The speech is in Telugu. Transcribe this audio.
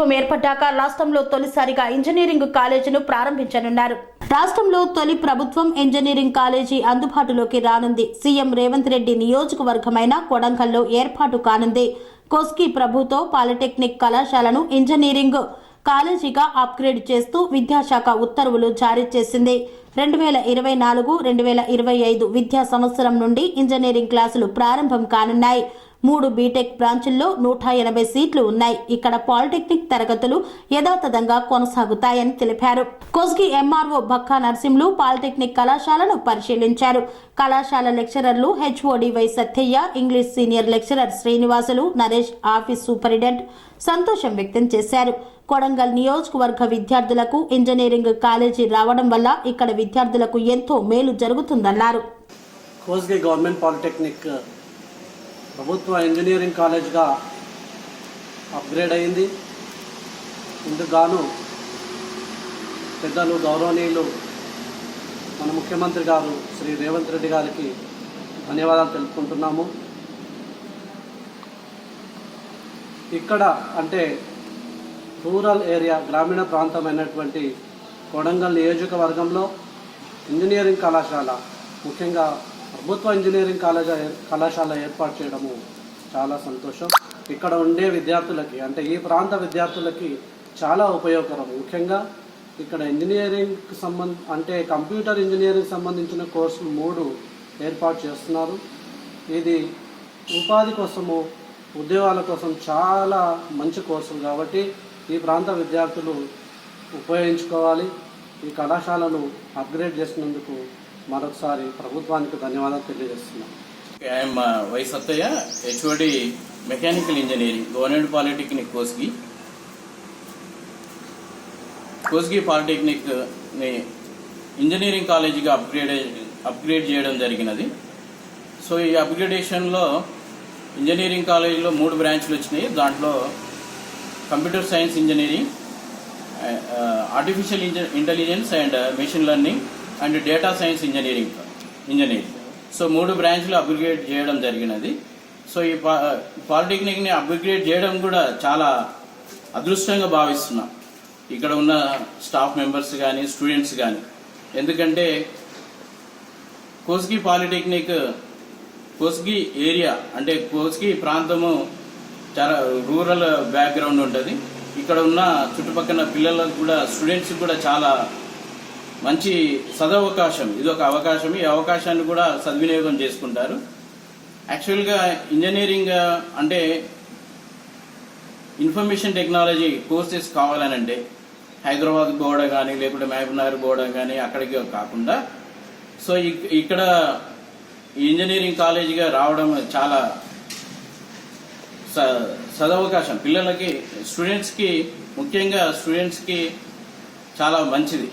ప్రభుత్వం ఏర్పడ్డాక రాష్ట్రంలో తొలిసారిగా ఇంజనీరింగ్ కాలేజీను ప్రారంభించనున్నారు. రాష్ట్రంలో తొలి ప్రభుత్వం ఇంజనీరింగ్ కాలేజీ అందుబాటులోకి రానుంది. సీఎం రేవంత్ రెడ్డి నియోజకవర్గమైన కొడంగల్లో ఏర్పాటు కానుంది. కోస్కి ప్రభుతో పాలిటెక్నిక్ కళాశాలను ఇంజనీరింగ్ కాలేజీగా అప్గ్రేడ్ చేస్తూ విద్యాశాఖ ఉత్తర్వులు జారీ చేసింది. రెండు వేల ఇరవై నాలుగు రెండు వేల ఇరవై ఐదు విద్యా సంవత్సరం నుండి ఇంజనీరింగ్ క్లాసులు ప్రారంభం కానున్నాయి. మూడు బీటెక్ బ్రాంచుల్లో నూట ఎనభై సీట్లు ఉన్నాయి. ఇక్కడ పాలిటెక్నిక్ తరగతులు యథాతథంగా కొనసాగుతాయని తెలిపారు. కొస్గి ఎంఆర్ఓ బక్కా నర్సింలు పాలిటెక్నిక్ కళాశాలను పరిశీలించారు. కళాశాల లెక్చరర్లు HOD Y Satyaiah English senior lecturer Srinivasulu Naresh office superintendent సంతోషం వ్యక్తం చేశారు. కొడంగల్ నియోజకవర్గ విద్యార్థులకు ఇంజనీరింగ్ కాలేజీ రావడం వల్ల ఇక్కడ విద్యార్థులకు ఎంతో మేలు జరుగుతుందన్నారు. కోస్గి గవర్నమెంట్ పాలిటెక్నిక్ ప్రభుత్వ ఇంజనీరింగ్ కాలేజ్గా అప్గ్రేడ్ అయింది. ఇందుకు గాను పెద్దలు గౌరవనీయులు మన ముఖ్యమంత్రి గారు శ్రీ రేవంత్ రెడ్డి గారికి ధన్యవాదాలు తెలుపుకుంటున్నాము. ఇక్కడ అంటే రూరల్ ఏరియా గ్రామీణ ప్రాంతం అయినటువంటి కొడంగల్ నియోజకవర్గంలో ఇంజనీరింగ్ కళాశాల ముఖ్యంగా ప్రభుత్వ ఇంజనీరింగ్ కాలేజీ కళాశాల ఏర్పాటు చేయడము చాలా సంతోషం. ఇక్కడ ఉండే విద్యార్థులకి అంటే ఈ ప్రాంత విద్యార్థులకి చాలా ఉపయోగకరం. ముఖ్యంగా ఇక్కడ ఇంజనీరింగ్కి సంబంధ అంటే కంప్యూటర్ ఇంజనీరింగ్ సంబంధించిన కోర్సులు మూడు ఏర్పాటు చేస్తున్నారు. ఇది ఉపాధి కోసము ఉద్యోగాల కోసం చాలా మంచి కోర్సులు కాబట్టి ఈ ప్రాంత విద్యార్థులు ఉపయోగించుకోవాలి. ఈ కళాశాలను అప్గ్రేడ్ చేసినందుకు మరొకసారి ప్రభుత్వానికి ధన్యవాదాలు తెలియజేస్తున్నాం. I am Y Sattaiah HOD mechanical engineering government polytechnic Kosgi. Kosgi పాలిటెక్నిక్ని engineering కాలేజీగా అప్గ్రేడ్ అప్గ్రేడ్ చేయడం జరిగినది. సో ఈ అప్గ్రేడేషన్లో ఇంజనీరింగ్ కాలేజీలో మూడు బ్రాంచ్లు వచ్చినాయి. దాంట్లో computer science engineering artificial intelligence and machine learning and data science engineering engineering so మూడు బ్రాంచ్లు అప్గ్రేడ్ చేయడం జరిగినది. సో ఈ పా- పాలిటెక్నిక్ని అప్గ్రేడ్ చేయడం కూడా చాలా అదృష్టంగా భావిస్తున్నాం. ఇక్కడ ఉన్న స్టాఫ్ మెంబర్స్ కానీ స్టూడెంట్స్ కానీ. ఎందుకంటే కోస్గి పాలిటెక్నిక్ కోస్గి ఏరియా అంటే కోస్గి ప్రాంతము చాలా రూరల్ బ్యాక్గ్రౌండ్ ఉంటుంది. ఇక్కడ ఉన్న చుట్టుపక్కల పిల్లలకు కూడా స్టూడెంట్స్ కూడా చాలా మంచి సదవకాశం ఇది ఒక అవకాశం. ఈ అవకాశాన్ని కూడా సద్వినియోగం చేసుకుంటారు. యాక్చువల్గా ఇంజనీరింగ్ అంటే ఇన్ఫర్మేషన్ టెక్నాలజీ కోర్సెస్ కావాలనంటే హైదరాబాద్ పోవడం కానీ లేకుంటే మహబూబ్నగర్ పోవడం కానీ అక్కడికి కాకుండా సో ఇక్కడ ఈ ఇంజనీరింగ్ కాలేజీగా రావడం చాలా స- సదవకాశం. పిల్లలకి స్టూడెంట్స్కి ముఖ్యంగా స్టూడెంట్స్కి చాలా మంచిది.